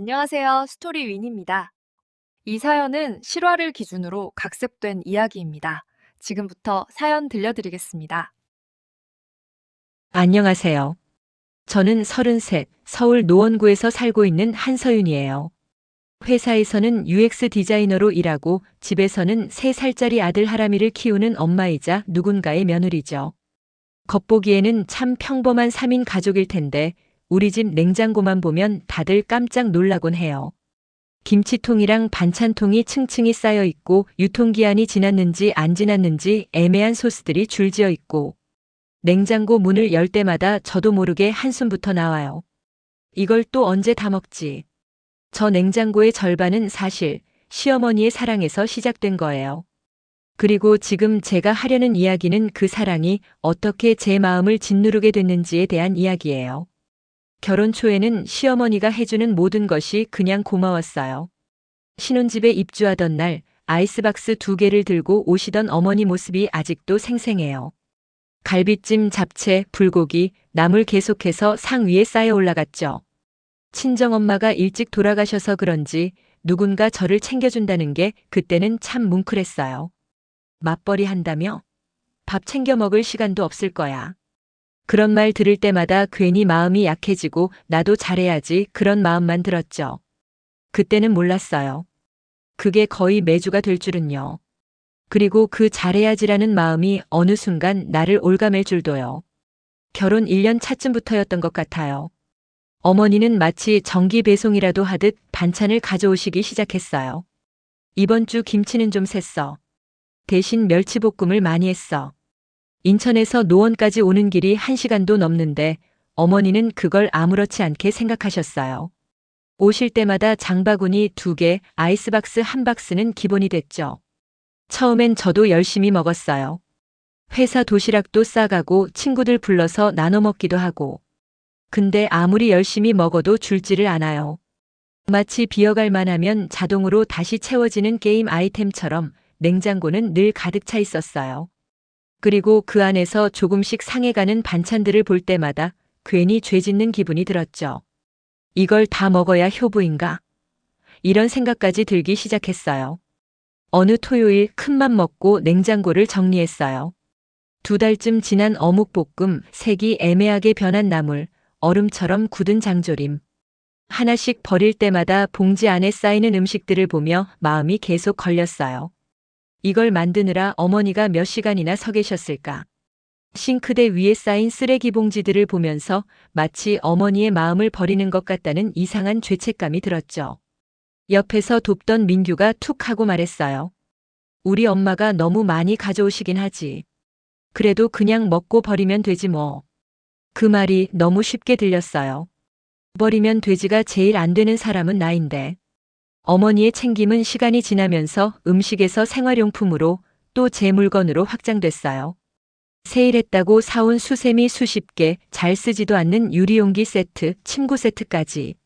안녕하세요. 스토리 윈입니다. 이 사연은 실화를 기준으로 각색된 이야기입니다. 지금부터 사연 들려드리겠습니다. 안녕하세요. 저는 33, 서울 노원구에서 살고 있는 한서윤이에요. 회사에서는 UX 디자이너로 일하고 집에서는 3살짜리 아들 하람이를 키우는 엄마이자 누군가의 며느리죠. 겉보기에는 참 평범한 3인 가족일 텐데 우리 집 냉장고만 보면 다들 깜짝 놀라곤 해요. 김치통이랑 반찬통이 층층이 쌓여 있고 유통기한이 지났는지 안 지났는지 애매한 소스들이 줄지어 있고 냉장고 문을 열 때마다 저도 모르게 한숨부터 나와요. 이걸 또 언제 다 먹지? 저 냉장고의 절반은 사실 시어머니의 사랑에서 시작된 거예요. 그리고 지금 제가 하려는 이야기는 그 사랑이 어떻게 제 마음을 짓누르게 됐는지에 대한 이야기예요. 결혼 초에는 시어머니가 해주는 모든 것이 그냥 고마웠어요. 신혼집에 입주하던 날 아이스박스 두 개를 들고 오시던 어머니 모습이 아직도 생생해요. 갈비찜, 잡채, 불고기, 나물 계속해서 상 위에 쌓여 올라갔죠. 친정엄마가 일찍 돌아가셔서 그런지 누군가 저를 챙겨준다는 게 그때는 참 뭉클했어요. 맞벌이 한다며? 밥 챙겨 먹을 시간도 없을 거야. 그런 말 들을 때마다 괜히 마음이 약해지고 나도 잘해야지 그런 마음만 들었죠. 그때는 몰랐어요. 그게 거의 매주가 될 줄은요. 그리고 그 잘해야지라는 마음이 어느 순간 나를 올가맬 줄도요. 결혼 1년 차쯤부터였던 것 같아요. 어머니는 마치 정기 배송이라도 하듯 반찬을 가져오시기 시작했어요. 이번 주 김치는 좀 샜어. 대신 멸치볶음을 많이 했어. 인천에서 노원까지 오는 길이 1시간도 넘는데 어머니는 그걸 아무렇지 않게 생각하셨어요. 오실 때마다 장바구니 두 개, 아이스박스 한 박스는 기본이 됐죠. 처음엔 저도 열심히 먹었어요. 회사 도시락도 싸가고 친구들 불러서 나눠 먹기도 하고. 근데 아무리 열심히 먹어도 줄지를 않아요. 마치 비어갈 만 하면 자동으로 다시 채워지는 게임 아이템처럼 냉장고는 늘 가득 차 있었어요. 그리고 그 안에서 조금씩 상해가는 반찬들을 볼 때마다 괜히 죄 짓는 기분이 들었죠. 이걸 다 먹어야 효부인가? 이런 생각까지 들기 시작했어요. 어느 토요일 큰맘 먹고 냉장고를 정리했어요. 두 달쯤 지난 어묵볶음, 색이 애매하게 변한 나물, 얼음처럼 굳은 장조림. 하나씩 버릴 때마다 봉지 안에 쌓이는 음식들을 보며 마음이 계속 걸렸어요. 이걸 만드느라 어머니가 몇 시간이나 서 계셨을까. 싱크대 위에 쌓인 쓰레기 봉지들을 보면서 마치 어머니의 마음을 버리는 것 같다는 이상한 죄책감이 들었죠. 옆에서 돕던 민규가 툭 하고 말했어요. 우리 엄마가 너무 많이 가져오시긴 하지. 그래도 그냥 먹고 버리면 되지 뭐. 그 말이 너무 쉽게 들렸어요. 버리면 돼지가 제일 안 되는 사람은 나인데. 어머니의 챙김은 시간이 지나면서 음식에서 생활용품으로 또 제 물건으로 확장됐어요. 세일했다고 사온 수세미 수십 개, 잘 쓰지도 않는 유리용기 세트, 침구 세트까지.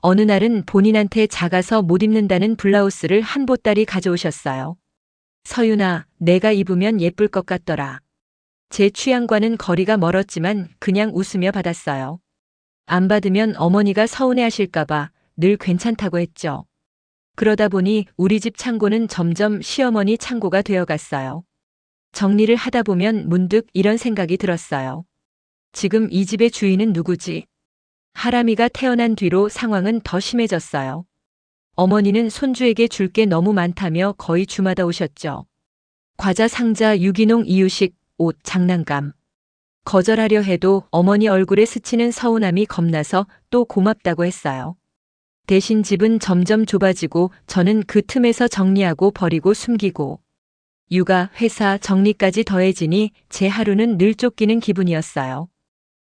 어느 날은 본인한테 작아서 못 입는다는 블라우스를 한 보따리 가져오셨어요. 서윤아, 내가 입으면 예쁠 것 같더라. 제 취향과는 거리가 멀었지만 그냥 웃으며 받았어요. 안 받으면 어머니가 서운해 하실까봐 늘 괜찮다고 했죠. 그러다 보니 우리 집 창고는 점점 시어머니 창고가 되어 갔어요. 정리를 하다 보면 문득 이런 생각이 들었어요. 지금 이 집의 주인은 누구지? 하람이가 태어난 뒤로 상황은 더 심해졌어요. 어머니는 손주에게 줄 게 너무 많다며 거의 주마다 오셨죠. 과자 상자, 유기농 이유식, 옷, 장난감. 거절하려 해도 어머니 얼굴에 스치는 서운함이 겁나서 또 고맙다고 했어요. 대신 집은 점점 좁아지고 저는 그 틈에서 정리하고 버리고 숨기고 육아, 회사, 정리까지 더해지니 제 하루는 늘 쫓기는 기분이었어요.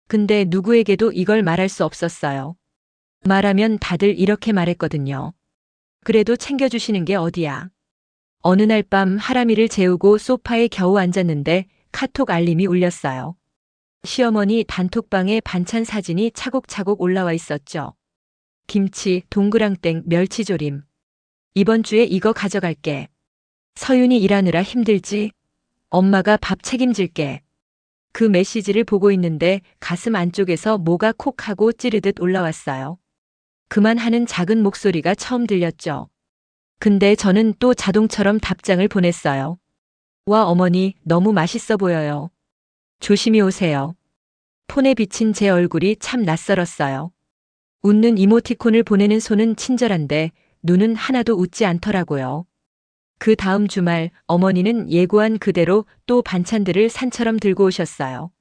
근데 누구에게도 이걸 말할 수 없었어요. 말하면 다들 이렇게 말했거든요. 그래도 챙겨주시는 게 어디야. 어느 날 밤 하람이를 재우고 소파에 겨우 앉았는데 카톡 알림이 울렸어요. 시어머니 단톡방에 반찬 사진이 차곡차곡 올라와 있었죠. 김치, 동그랑땡, 멸치조림. 이번 주에 이거 가져갈게. 서윤이 일하느라 힘들지? 엄마가 밥 책임질게. 그 메시지를 보고 있는데 가슴 안쪽에서 뭐가 콕 하고 찌르듯 올라왔어요. 그만 하는 작은 목소리가 처음 들렸죠. 근데 저는 또 자동처럼 답장을 보냈어요. 와, 어머니, 너무 맛있어 보여요. 조심히 오세요. 폰에 비친 제 얼굴이 참 낯설었어요. 웃는 이모티콘을 보내는 손은 친절한데 눈은 하나도 웃지 않더라고요. 그 다음 주말 어머니는 예고한 그대로 또 반찬들을 산처럼 들고 오셨어요.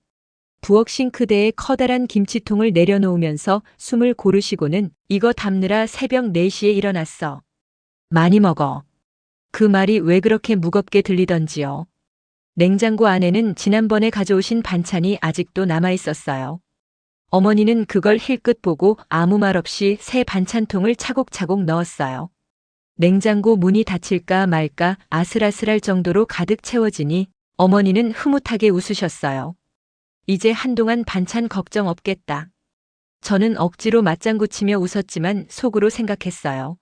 부엌 싱크대에 커다란 김치통을 내려놓으면서 숨을 고르시고는 이거 담느라 새벽 4시에 일어났어. 많이 먹어. 그 말이 왜 그렇게 무겁게 들리던지요. 냉장고 안에는 지난번에 가져오신 반찬이 아직도 남아 있었어요. 어머니는 그걸 힐끗 보고 아무 말 없이 새 반찬통을 차곡차곡 넣었어요. 냉장고 문이 닫힐까 말까 아슬아슬할 정도로 가득 채워지니 어머니는 흐뭇하게 웃으셨어요. 이제 한동안 반찬 걱정 없겠다. 저는 억지로 맞장구 치며 웃었지만 속으로 생각했어요.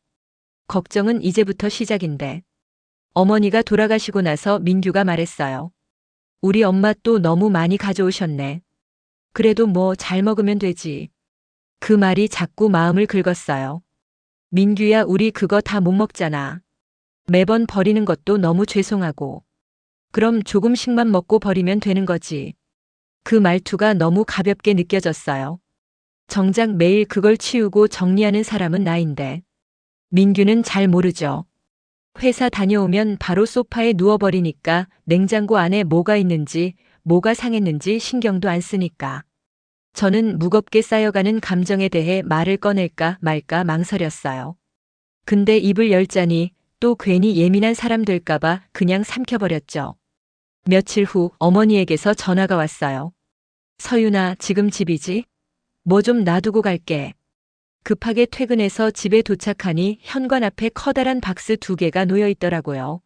걱정은 이제부터 시작인데. 어머니가 돌아가시고 나서 민규가 말했어요. 우리 엄마 또 너무 많이 가져오셨네. 그래도 뭐 잘 먹으면 되지. 그 말이 자꾸 마음을 긁었어요. 민규야, 우리 그거 다 못 먹잖아. 매번 버리는 것도 너무 죄송하고. 그럼 조금씩만 먹고 버리면 되는 거지. 그 말투가 너무 가볍게 느껴졌어요. 정작 매일 그걸 치우고 정리하는 사람은 나인데. 민규는 잘 모르죠. 회사 다녀오면 바로 소파에 누워버리니까 냉장고 안에 뭐가 있는지, 뭐가 상했는지 신경도 안 쓰니까. 저는 무겁게 쌓여가는 감정에 대해 말을 꺼낼까 말까 망설였어요. 근데 입을 열자니 또 괜히 예민한 사람 될까봐 그냥 삼켜버렸죠. 며칠 후 어머니에게서 전화가 왔어요. 서윤아, 지금 집이지? 뭐 좀 놔두고 갈게. 급하게 퇴근해서 집에 도착하니 현관 앞에 커다란 박스 두 개가 놓여 있더라고요.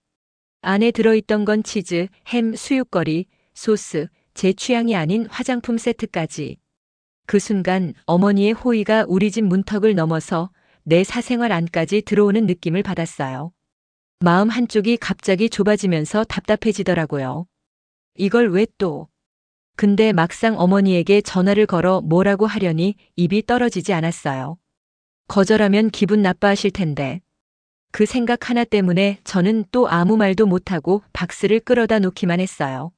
안에 들어있던 건 치즈, 햄, 수육거리, 소스, 제 취향이 아닌 화장품 세트까지. 그 순간 어머니의 호의가 우리 집 문턱을 넘어서 내 사생활 안까지 들어오는 느낌을 받았어요. 마음 한쪽이 갑자기 좁아지면서 답답해지더라고요. 이걸 왜 또? 근데 막상 어머니에게 전화를 걸어 뭐라고 하려니 입이 떨어지지 않았어요. 거절하면 기분 나빠하실 텐데. 그 생각 하나 때문에 저는 또 아무 말도 못하고 박스를 끌어다 놓기만 했어요.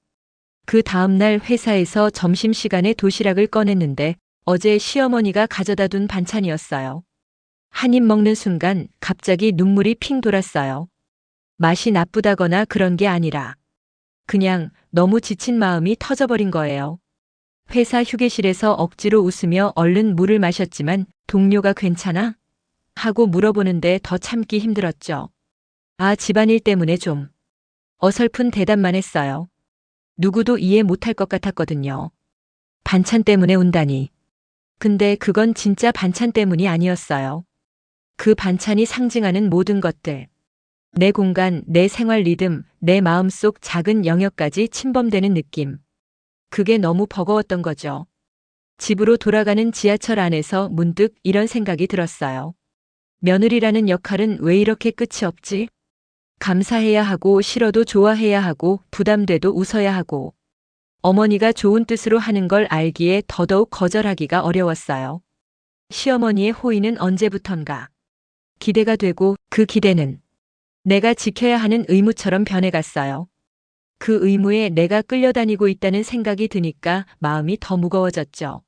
그 다음날 회사에서 점심시간에 도시락을 꺼냈는데 어제 시어머니가 가져다 둔 반찬이었어요. 한 입 먹는 순간 갑자기 눈물이 핑 돌았어요. 맛이 나쁘다거나 그런 게 아니라 그냥 너무 지친 마음이 터져버린 거예요. 회사 휴게실에서 억지로 웃으며 얼른 물을 마셨지만 동료가 괜찮아? 하고 물어보는데 더 참기 힘들었죠. 아, 집안일 때문에 좀. 어설픈 대답만 했어요. 누구도 이해 못할 것 같았거든요. 반찬 때문에 운다니. 근데 그건 진짜 반찬 때문이 아니었어요. 그 반찬이 상징하는 모든 것들. 내 공간, 내 생활 리듬, 내 마음속 작은 영역까지 침범되는 느낌. 그게 너무 버거웠던 거죠. 집으로 돌아가는 지하철 안에서 문득 이런 생각이 들었어요. 며느리라는 역할은 왜 이렇게 끝이 없지? 감사해야 하고 싫어도 좋아해야 하고 부담돼도 웃어야 하고 어머니가 좋은 뜻으로 하는 걸 알기에 더더욱 거절하기가 어려웠어요. 시어머니의 호의는 언제부턴가 기대가 되고 그 기대는 내가 지켜야 하는 의무처럼 변해갔어요. 그 의무에 내가 끌려다니고 있다는 생각이 드니까 마음이 더 무거워졌죠.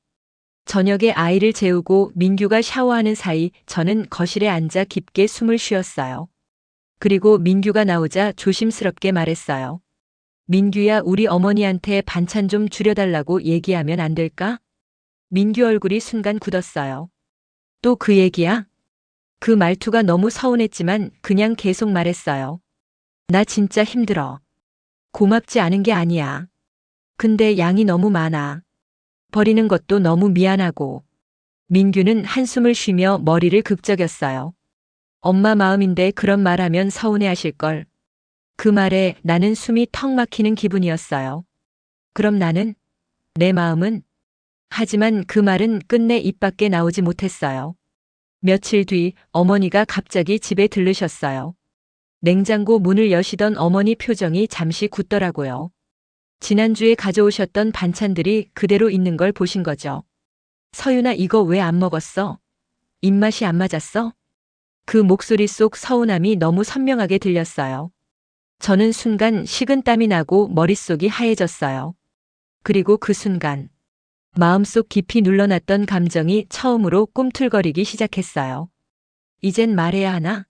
저녁에 아이를 재우고 민규가 샤워하는 사이 저는 거실에 앉아 깊게 숨을 쉬었어요. 그리고 민규가 나오자 조심스럽게 말했어요. 민규야, 우리 어머니한테 반찬 좀 줄여달라고 얘기하면 안 될까? 민규 얼굴이 순간 굳었어요. 또 그 얘기야? 그 말투가 너무 서운했지만 그냥 계속 말했어요. 나 진짜 힘들어. 고맙지 않은 게 아니야. 근데 양이 너무 많아. 버리는 것도 너무 미안하고. 민규는 한숨을 쉬며 머리를 극적였어요. 엄마 마음인데 그런 말하면 서운해 하실 걸. 그 말에 나는 숨이 턱 막히는 기분이었어요. 그럼 나는? 내 마음은? 하지만 그 말은 끝내 입 밖에 나오지 못했어요. 며칠 뒤 어머니가 갑자기 집에 들르셨어요. 냉장고 문을 여시던 어머니 표정이 잠시 굳더라고요. 지난주에 가져오셨던 반찬들이 그대로 있는 걸 보신 거죠. 서윤아 이거 왜 안 먹었어? 입맛이 안 맞았어? 그 목소리 속 서운함이 너무 선명하게 들렸어요. 저는 순간 식은땀이 나고 머릿속이 하얘졌어요. 그리고 그 순간 마음속 깊이 눌러놨던 감정이 처음으로 꿈틀거리기 시작했어요. 이젠 말해야 하나?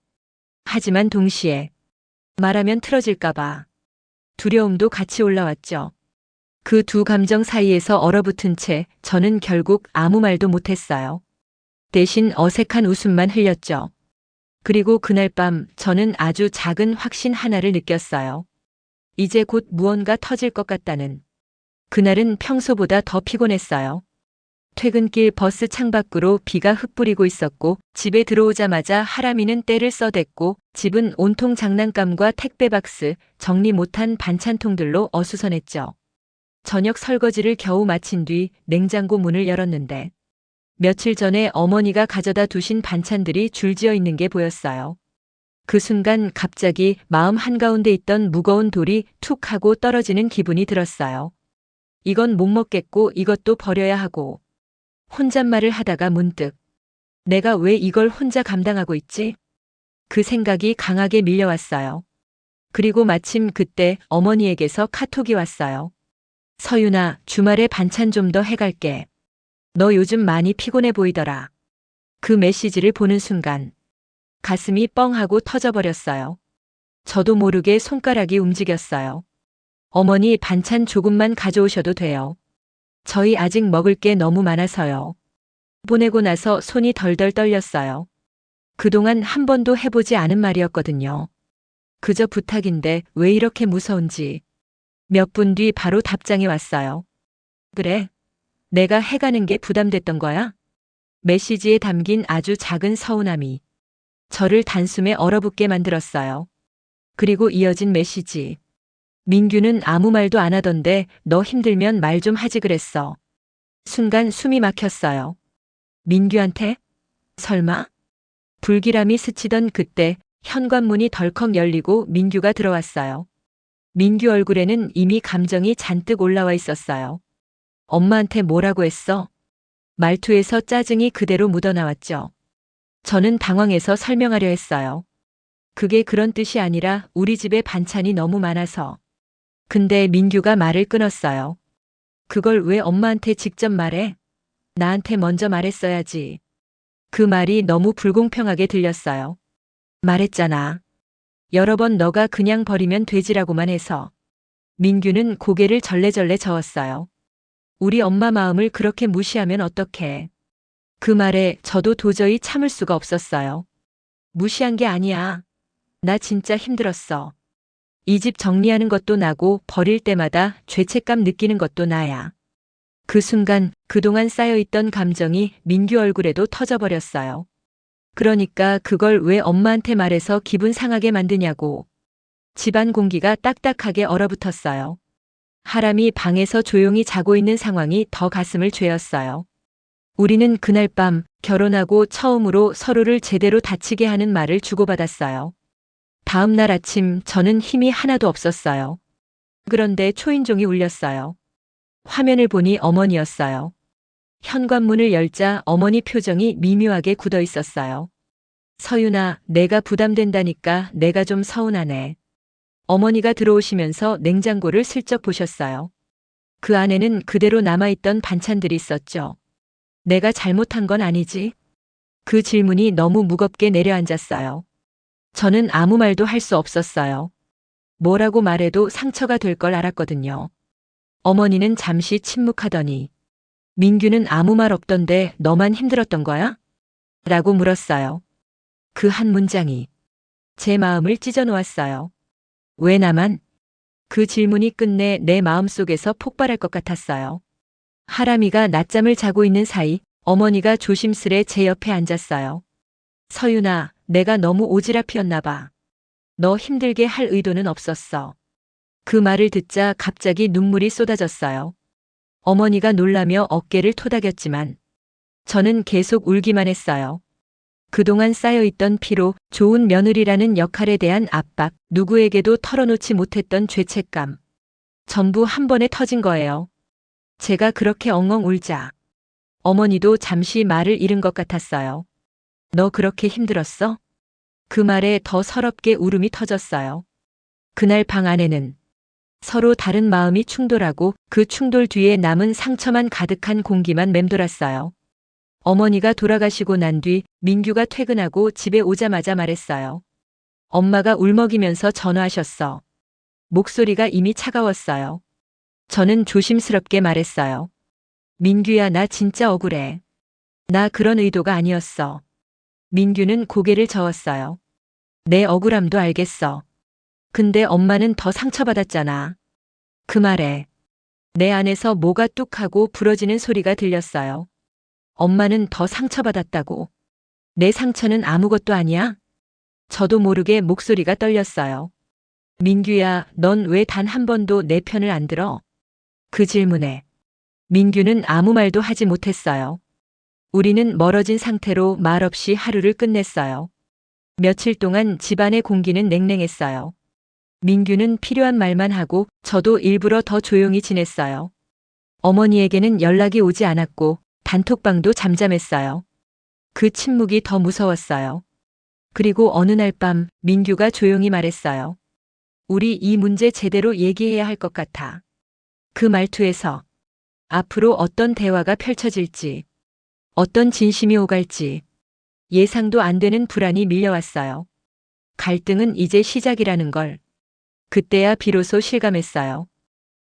하지만 동시에 말하면 틀어질까봐 두려움도 같이 올라왔죠. 그 두 감정 사이에서 얼어붙은 채 저는 결국 아무 말도 못했어요. 대신 어색한 웃음만 흘렸죠. 그리고 그날 밤 저는 아주 작은 확신 하나를 느꼈어요. 이제 곧 무언가 터질 것 같다는. 그날은 평소보다 더 피곤했어요. 퇴근길 버스 창밖으로 비가 흩뿌리고 있었고 집에 들어오자마자 하람이는 때를 써댔고 집은 온통 장난감과 택배 박스, 정리 못한 반찬통들로 어수선했죠. 저녁 설거지를 겨우 마친 뒤 냉장고 문을 열었는데 며칠 전에 어머니가 가져다 두신 반찬들이 줄지어 있는 게 보였어요. 그 순간 갑자기 마음 한가운데 있던 무거운 돌이 툭 하고 떨어지는 기분이 들었어요. 이건 못 먹겠고 이것도 버려야 하고 혼잣말을 하다가 문득 내가 왜 이걸 혼자 감당하고 있지? 그 생각이 강하게 밀려왔어요. 그리고 마침 그때 어머니에게서 카톡이 왔어요. 서윤아, 주말에 반찬 좀 더 해갈게. 너 요즘 많이 피곤해 보이더라. 그 메시지를 보는 순간 가슴이 뻥하고 터져버렸어요. 저도 모르게 손가락이 움직였어요. 어머니 반찬 조금만 가져오셔도 돼요. 저희 아직 먹을 게 너무 많아서요. 보내고 나서 손이 덜덜 떨렸어요. 그동안 한 번도 해보지 않은 말이었거든요. 그저 부탁인데 왜 이렇게 무서운지. 몇 분 뒤 바로 답장이 왔어요. 그래. 내가 해가는 게 부담됐던 거야? 메시지에 담긴 아주 작은 서운함이 저를 단숨에 얼어붙게 만들었어요. 그리고 이어진 메시지. 민규는 아무 말도 안 하던데 너 힘들면 말 좀 하지 그랬어. 순간 숨이 막혔어요. 민규한테? 설마? 불길함이 스치던 그때 현관문이 덜컥 열리고 민규가 들어왔어요. 민규 얼굴에는 이미 감정이 잔뜩 올라와 있었어요. 엄마한테 뭐라고 했어? 말투에서 짜증이 그대로 묻어나왔죠. 저는 당황해서 설명하려 했어요. 그게 그런 뜻이 아니라 우리 집에 반찬이 너무 많아서. 근데 민규가 말을 끊었어요. 그걸 왜 엄마한테 직접 말해? 나한테 먼저 말했어야지. 그 말이 너무 불공평하게 들렸어요. 말했잖아. 여러 번 너가 그냥 버리면 되지라고만 해서. 민규는 고개를 절레절레 저었어요. 우리 엄마 마음을 그렇게 무시하면 어떡해. 그 말에 저도 도저히 참을 수가 없었어요. 무시한 게 아니야. 나 진짜 힘들었어. 이 집 정리하는 것도 나고 버릴 때마다 죄책감 느끼는 것도 나야. 그 순간 그동안 쌓여있던 감정이 민규 얼굴에도 터져버렸어요. 그러니까 그걸 왜 엄마한테 말해서 기분 상하게 만드냐고. 집안 공기가 딱딱하게 얼어붙었어요. 하람이 방에서 조용히 자고 있는 상황이 더 가슴을 죄었어요. 우리는 그날 밤 결혼하고 처음으로 서로를 제대로 다치게 하는 말을 주고받았어요. 다음 날 아침 저는 힘이 하나도 없었어요. 그런데 초인종이 울렸어요. 화면을 보니 어머니였어요. 현관문을 열자 어머니 표정이 미묘하게 굳어 있었어요. 서윤아, 내가 부담된다니까 내가 좀 서운하네. 어머니가 들어오시면서 냉장고를 슬쩍 보셨어요. 그 안에는 그대로 남아있던 반찬들이 있었죠. 내가 잘못한 건 아니지? 그 질문이 너무 무겁게 내려앉았어요. 저는 아무 말도 할 수 없었어요. 뭐라고 말해도 상처가 될 걸 알았거든요. 어머니는 잠시 침묵하더니 민규는 아무 말 없던데 너만 힘들었던 거야? 라고 물었어요. 그 한 문장이 제 마음을 찢어 놓았어요. 왜 나만? 그 질문이 끝내 내 마음속에서 폭발할 것 같았어요. 하람이가 낮잠을 자고 있는 사이 어머니가 조심스레 제 옆에 앉았어요. 서윤아, 내가 너무 오지랖이었나 봐. 너 힘들게 할 의도는 없었어. 그 말을 듣자 갑자기 눈물이 쏟아졌어요. 어머니가 놀라며 어깨를 토닥였지만 저는 계속 울기만 했어요. 그동안 쌓여있던 피로 좋은 며느리라는 역할에 대한 압박, 누구에게도 털어놓지 못했던 죄책감. 전부 한 번에 터진 거예요. 제가 그렇게 엉엉 울자. 어머니도 잠시 말을 잃은 것 같았어요. 너 그렇게 힘들었어? 그 말에 더 서럽게 울음이 터졌어요. 그날 방 안에는 서로 다른 마음이 충돌하고 그 충돌 뒤에 남은 상처만 가득한 공기만 맴돌았어요. 어머니가 돌아가시고 난 뒤 민규가 퇴근하고 집에 오자마자 말했어요. 엄마가 울먹이면서 전화하셨어. 목소리가 이미 차가웠어요. 저는 조심스럽게 말했어요. 민규야, 나 진짜 억울해. 나 그런 의도가 아니었어. 민규는 고개를 저었어요. 내 억울함도 알겠어. 근데 엄마는 더 상처받았잖아. 그 말에 내 안에서 뭐가 뚝 하고 부러지는 소리가 들렸어요. 엄마는 더 상처받았다고. 내 상처는 아무것도 아니야? 저도 모르게 목소리가 떨렸어요. 민규야, 넌 왜 단 한 번도 내 편을 안 들어? 그 질문에 민규는 아무 말도 하지 못했어요. 우리는 멀어진 상태로 말없이 하루를 끝냈어요. 며칠 동안 집안의 공기는 냉랭했어요. 민규는 필요한 말만 하고 저도 일부러 더 조용히 지냈어요. 어머니에게는 연락이 오지 않았고 단톡방도 잠잠했어요. 그 침묵이 더 무서웠어요. 그리고 어느 날 밤 민규가 조용히 말했어요. 우리 이 문제 제대로 얘기해야 할 것 같아. 그 말투에서 앞으로 어떤 대화가 펼쳐질지, 어떤 진심이 오갈지 예상도 안 되는 불안이 밀려왔어요. 갈등은 이제 시작이라는 걸. 그때야 비로소 실감했어요.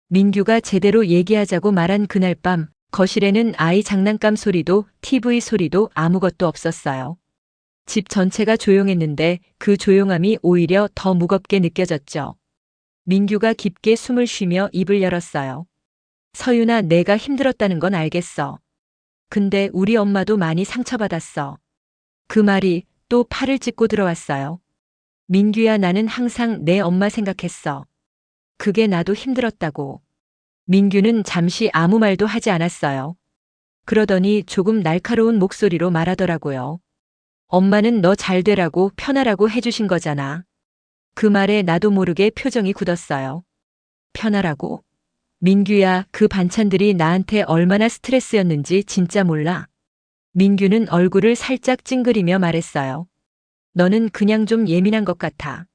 민규가 제대로 얘기하자고 말한 그날 밤 거실에는 아이 장난감 소리도 TV 소리도 아무것도 없었어요. 집 전체가 조용했는데 그 조용함이 오히려 더 무겁게 느껴졌죠. 민규가 깊게 숨을 쉬며 입을 열었어요. 서윤아, 내가 힘들었다는 건 알겠어. 근데 우리 엄마도 많이 상처받았어. 그 말이 또 팔을 찢고 들어왔어요. 민규야, 나는 항상 내 엄마 생각했어. 그게 나도 힘들었다고. 민규는 잠시 아무 말도 하지 않았어요. 그러더니 조금 날카로운 목소리로 말하더라고요. 엄마는 너 잘 되라고 편하라고 해주신 거잖아. 그 말에 나도 모르게 표정이 굳었어요. 편하라고. 민규야, 그 반찬들이 나한테 얼마나 스트레스였는지 진짜 몰라. 민규는 얼굴을 살짝 찡그리며 말했어요. 너는 그냥 좀 예민한 것 같아.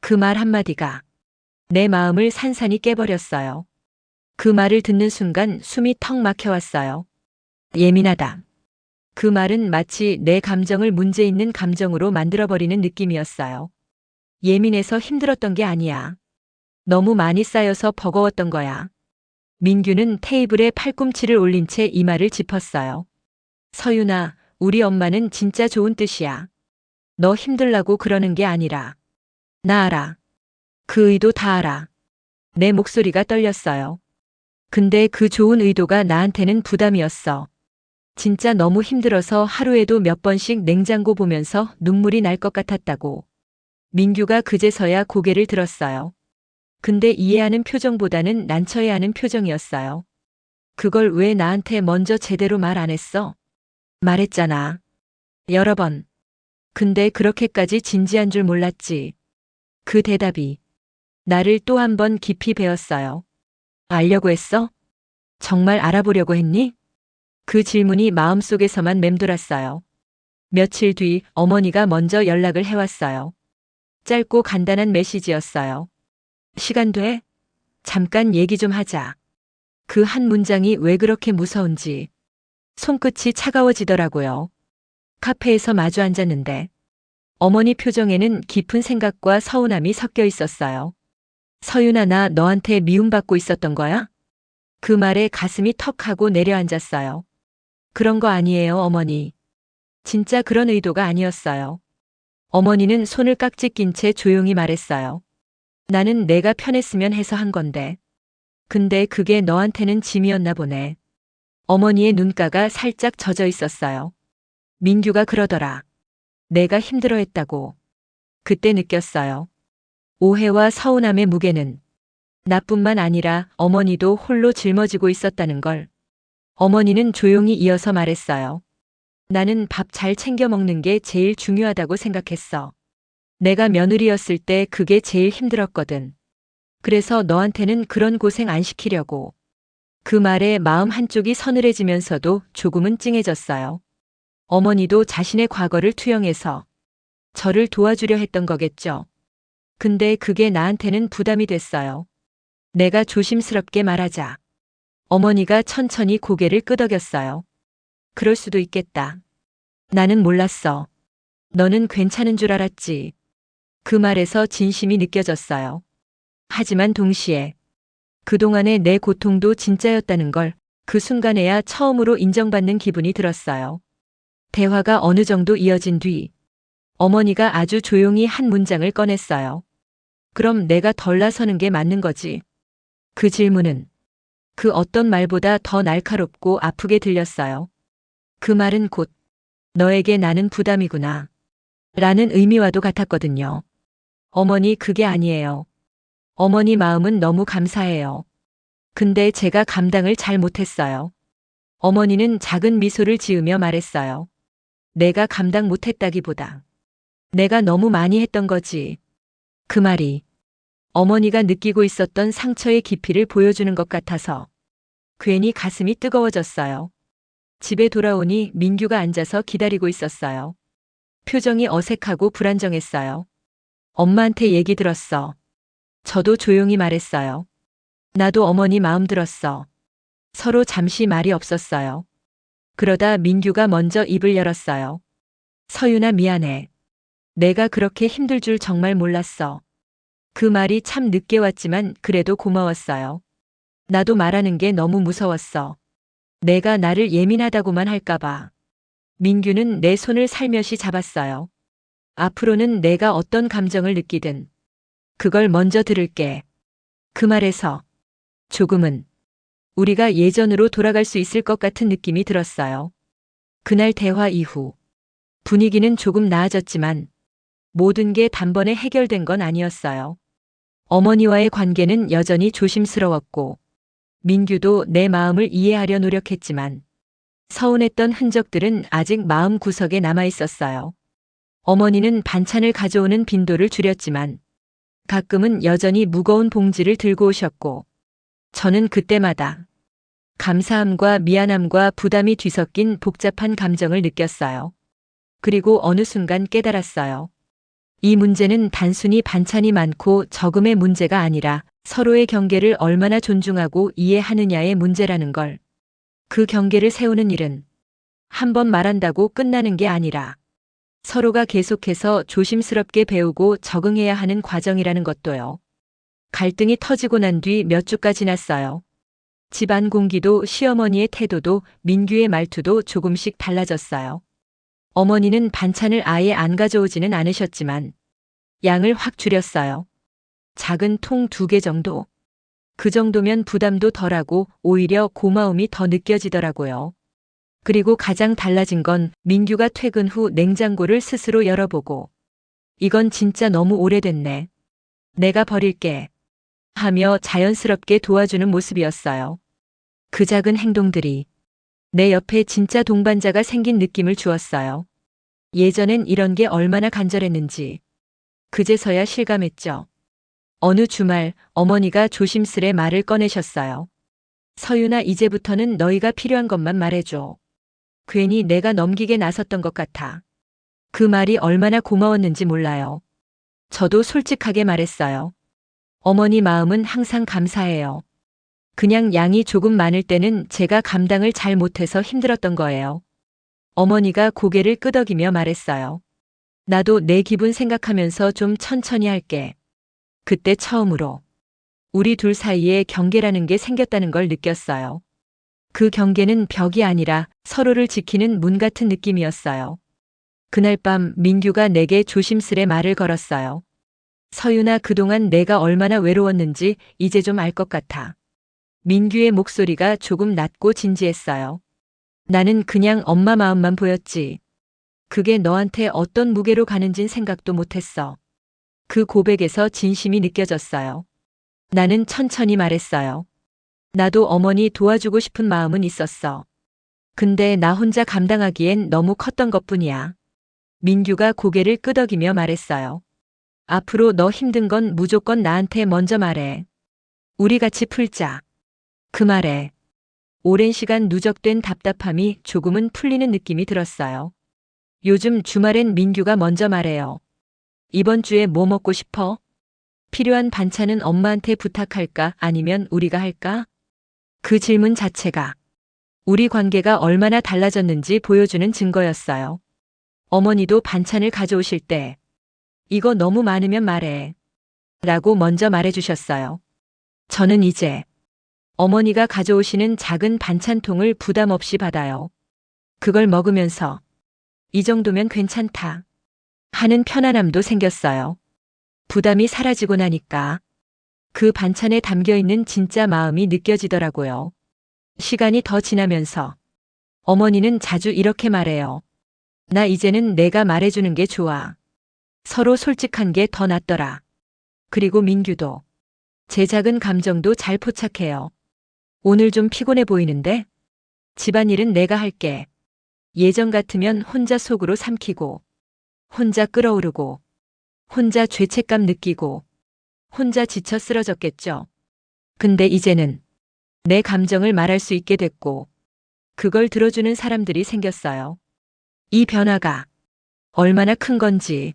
그 말 한마디가 내 마음을 산산이 깨버렸어요. 그 말을 듣는 순간 숨이 턱 막혀왔어요. 예민하다. 그 말은 마치 내 감정을 문제 있는 감정으로 만들어버리는 느낌이었어요. 예민해서 힘들었던 게 아니야. 너무 많이 쌓여서 버거웠던 거야. 민규는 테이블에 팔꿈치를 올린 채 이마를 짚었어요. 서윤아, 우리 엄마는 진짜 좋은 뜻이야. 너 힘들라고 그러는 게 아니라. 나 알아. 그 의도 다 알아. 내 목소리가 떨렸어요. 근데 그 좋은 의도가 나한테는 부담이었어. 진짜 너무 힘들어서 하루에도 몇 번씩 냉장고 보면서 눈물이 날 것 같았다고. 민규가 그제서야 고개를 들었어요. 근데 이해하는 표정보다는 난처해하는 표정이었어요. 그걸 왜 나한테 먼저 제대로 말 안 했어? 말했잖아. 여러 번. 근데 그렇게까지 진지한 줄 몰랐지. 그 대답이 나를 또 한 번 깊이 배웠어요. 알려고 했어? 정말 알아보려고 했니? 그 질문이 마음속에서만 맴돌았어요. 며칠 뒤 어머니가 먼저 연락을 해왔어요. 짧고 간단한 메시지였어요. 시간 돼? 잠깐 얘기 좀 하자. 그 한 문장이 왜 그렇게 무서운지. 손끝이 차가워지더라고요. 카페에서 마주 앉았는데 어머니 표정에는 깊은 생각과 서운함이 섞여 있었어요. 서윤아, 나 너한테 미움받고 있었던 거야? 그 말에 가슴이 턱 하고 내려앉았어요. 그런 거 아니에요, 어머니. 진짜 그런 의도가 아니었어요. 어머니는 손을 깍지 낀 채 조용히 말했어요. 나는 내가 편했으면 해서 한 건데. 근데 그게 너한테는 짐이었나 보네. 어머니의 눈가가 살짝 젖어 있었어요. 민규가 그러더라. 내가 힘들어 했다고. 그때 느꼈어요. 오해와 서운함의 무게는 나뿐만 아니라 어머니도 홀로 짊어지고 있었다는 걸. 어머니는 조용히 이어서 말했어요. 나는 밥 잘 챙겨 먹는 게 제일 중요하다고 생각했어. 내가 며느리였을 때 그게 제일 힘들었거든. 그래서 너한테는 그런 고생 안 시키려고. 그 말에 마음 한쪽이 서늘해지면서도 조금은 찡해졌어요. 어머니도 자신의 과거를 투영해서 저를 도와주려 했던 거겠죠. 근데 그게 나한테는 부담이 됐어요. 내가 조심스럽게 말하자. 어머니가 천천히 고개를 끄덕였어요. 그럴 수도 있겠다. 나는 몰랐어. 너는 괜찮은 줄 알았지. 그 말에서 진심이 느껴졌어요. 하지만 동시에 그동안의 내 고통도 진짜였다는 걸 그 순간에야 처음으로 인정받는 기분이 들었어요. 대화가 어느 정도 이어진 뒤 어머니가 아주 조용히 한 문장을 꺼냈어요. 그럼 내가 덜 나서는 게 맞는 거지. 그 질문은 그 어떤 말보다 더 날카롭고 아프게 들렸어요. 그 말은 곧 너에게 나는 부담이구나. 라는 의미와도 같았거든요. 어머니 그게 아니에요. 어머니 마음은 너무 감사해요. 근데 제가 감당을 잘 못했어요. 어머니는 작은 미소를 지으며 말했어요. 내가 감당 못했다기보다 내가 너무 많이 했던 거지. 그 말이 어머니가 느끼고 있었던 상처의 깊이를 보여주는 것 같아서 괜히 가슴이 뜨거워졌어요. 집에 돌아오니 민규가 앉아서 기다리고 있었어요. 표정이 어색하고 불안정했어요. 엄마한테 얘기 들었어. 저도 조용히 말했어요. 나도 어머니 마음 들었어. 서로 잠시 말이 없었어요. 그러다 민규가 먼저 입을 열었어요. 서윤아 미안해. 내가 그렇게 힘들 줄 정말 몰랐어. 그 말이 참 늦게 왔지만 그래도 고마웠어요. 나도 말하는 게 너무 무서웠어. 내가 나를 예민하다고만 할까봐. 민규는 내 손을 살며시 잡았어요. 앞으로는 내가 어떤 감정을 느끼든 그걸 먼저 들을게. 그 말에서 조금은 우리가 예전으로 돌아갈 수 있을 것 같은 느낌이 들었어요. 그날 대화 이후 분위기는 조금 나아졌지만 모든 게 단번에 해결된 건 아니었어요. 어머니와의 관계는 여전히 조심스러웠고 민규도 내 마음을 이해하려 노력했지만 서운했던 흔적들은 아직 마음 구석에 남아 있었어요. 어머니는 반찬을 가져오는 빈도를 줄였지만 가끔은 여전히 무거운 봉지를 들고 오셨고 저는 그때마다 감사함과 미안함과 부담이 뒤섞인 복잡한 감정을 느꼈어요. 그리고 어느 순간 깨달았어요. 이 문제는 단순히 반찬이 많고 적음의 문제가 아니라 서로의 경계를 얼마나 존중하고 이해하느냐의 문제라는 걸. 그 경계를 세우는 일은 한 번 말한다고 끝나는 게 아니라 서로가 계속해서 조심스럽게 배우고 적응해야 하는 과정이라는 것도요. 갈등이 터지고 난 뒤 몇 주가 지났어요. 집안 공기도 시어머니의 태도도 민규의 말투도 조금씩 달라졌어요. 어머니는 반찬을 아예 안 가져오지는 않으셨지만 양을 확 줄였어요. 작은 통 두 개 정도. 그 정도면 부담도 덜하고 오히려 고마움이 더 느껴지더라고요. 그리고 가장 달라진 건 민규가 퇴근 후 냉장고를 스스로 열어보고 이건 진짜 너무 오래됐네. 내가 버릴게. 하며 자연스럽게 도와주는 모습이었어요. 그 작은 행동들이 내 옆에 진짜 동반자가 생긴 느낌을 주었어요. 예전엔 이런 게 얼마나 간절했는지 그제서야 실감했죠. 어느 주말 어머니가 조심스레 말을 꺼내셨어요. 서윤아 이제부터는 너희가 필요한 것만 말해줘. 괜히 내가 넘기게 나섰던 것 같아. 그 말이 얼마나 고마웠는지 몰라요. 저도 솔직하게 말했어요. 어머니 마음은 항상 감사해요. 그냥 양이 조금 많을 때는 제가 감당을 잘 못해서 힘들었던 거예요. 어머니가 고개를 끄덕이며 말했어요. 나도 내 기분 생각하면서 좀 천천히 할게. 그때 처음으로 우리 둘 사이에 경계라는 게 생겼다는 걸 느꼈어요. 그 경계는 벽이 아니라 서로를 지키는 문 같은 느낌이었어요. 그날 밤 민규가 내게 조심스레 말을 걸었어요. 서윤아 그동안 내가 얼마나 외로웠는지 이제 좀 알 것 같아. 민규의 목소리가 조금 낮고 진지했어요. 나는 그냥 엄마 마음만 보였지. 그게 너한테 어떤 무게로 가는진 생각도 못했어. 그 고백에서 진심이 느껴졌어요. 나는 천천히 말했어요. 나도 어머니 도와주고 싶은 마음은 있었어. 근데 나 혼자 감당하기엔 너무 컸던 것 뿐이야. 민규가 고개를 끄덕이며 말했어요. 앞으로 너 힘든 건 무조건 나한테 먼저 말해. 우리 같이 풀자. 그 말에 오랜 시간 누적된 답답함이 조금은 풀리는 느낌이 들었어요. 요즘 주말엔 민규가 먼저 말해요. 이번 주에 뭐 먹고 싶어? 필요한 반찬은 엄마한테 부탁할까 아니면 우리가 할까? 그 질문 자체가 우리 관계가 얼마나 달라졌는지 보여주는 증거였어요. 어머니도 반찬을 가져오실 때 이거 너무 많으면 말해. 라고 먼저 말해주셨어요. 저는 이제 어머니가 가져오시는 작은 반찬통을 부담 없이 받아요. 그걸 먹으면서 이 정도면 괜찮다. 하는 편안함도 생겼어요. 부담이 사라지고 나니까 그 반찬에 담겨 있는 진짜 마음이 느껴지더라고요. 시간이 더 지나면서 어머니는 자주 이렇게 말해요. 나 이제는 내가 말해주는 게 좋아. 서로 솔직한 게 더 낫더라. 그리고 민규도 제 작은 감정도 잘 포착해요. 오늘 좀 피곤해 보이는데? 집안일은 내가 할게. 예전 같으면 혼자 속으로 삼키고, 혼자 끓어오르고, 혼자 죄책감 느끼고, 혼자 지쳐 쓰러졌겠죠. 근데 이제는 내 감정을 말할 수 있게 됐고, 그걸 들어주는 사람들이 생겼어요. 이 변화가 얼마나 큰 건지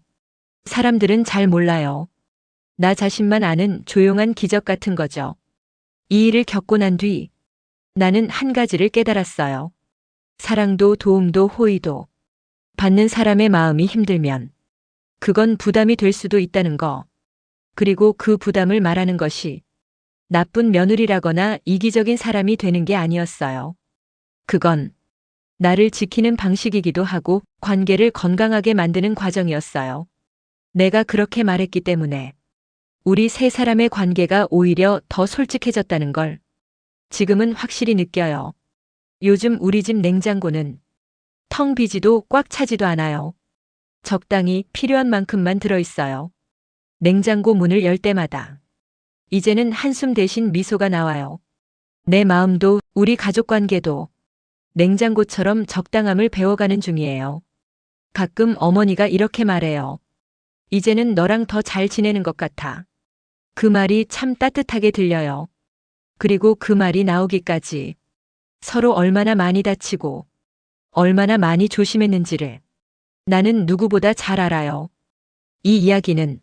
사람들은 잘 몰라요. 나 자신만 아는 조용한 기적 같은 거죠. 이 일을 겪고 난 뒤 나는 한 가지를 깨달았어요. 사랑도 도움도 호의도 받는 사람의 마음이 힘들면 그건 부담이 될 수도 있다는 거. 그리고 그 부담을 말하는 것이 나쁜 며느리라거나 이기적인 사람이 되는 게 아니었어요. 그건 나를 지키는 방식이기도 하고 관계를 건강하게 만드는 과정이었어요. 내가 그렇게 말했기 때문에 우리 세 사람의 관계가 오히려 더 솔직해졌다는 걸 지금은 확실히 느껴요. 요즘 우리 집 냉장고는 텅 비지도 꽉 차지도 않아요. 적당히 필요한 만큼만 들어있어요. 냉장고 문을 열 때마다 이제는 한숨 대신 미소가 나와요. 내 마음도 우리 가족 관계도 냉장고처럼 적당함을 배워가는 중이에요. 가끔 어머니가 이렇게 말해요. 이제는 너랑 더 잘 지내는 것 같아. 그 말이 참 따뜻하게 들려요. 그리고 그 말이 나오기까지 서로 얼마나 많이 다치고 얼마나 많이 조심했는지를 나는 누구보다 잘 알아요. 이 이야기는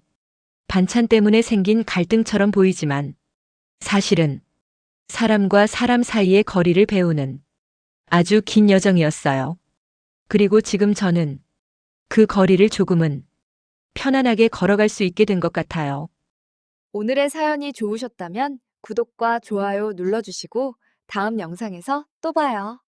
반찬 때문에 생긴 갈등처럼 보이지만 사실은 사람과 사람 사이의 거리를 배우는 아주 긴 여정이었어요. 그리고 지금 저는 그 거리를 조금은 편안하게 걸어갈 수 있게 된 것 같아요. 오늘의 사연이 좋으셨다면 구독과 좋아요 눌러주시고 다음 영상에서 또 봐요.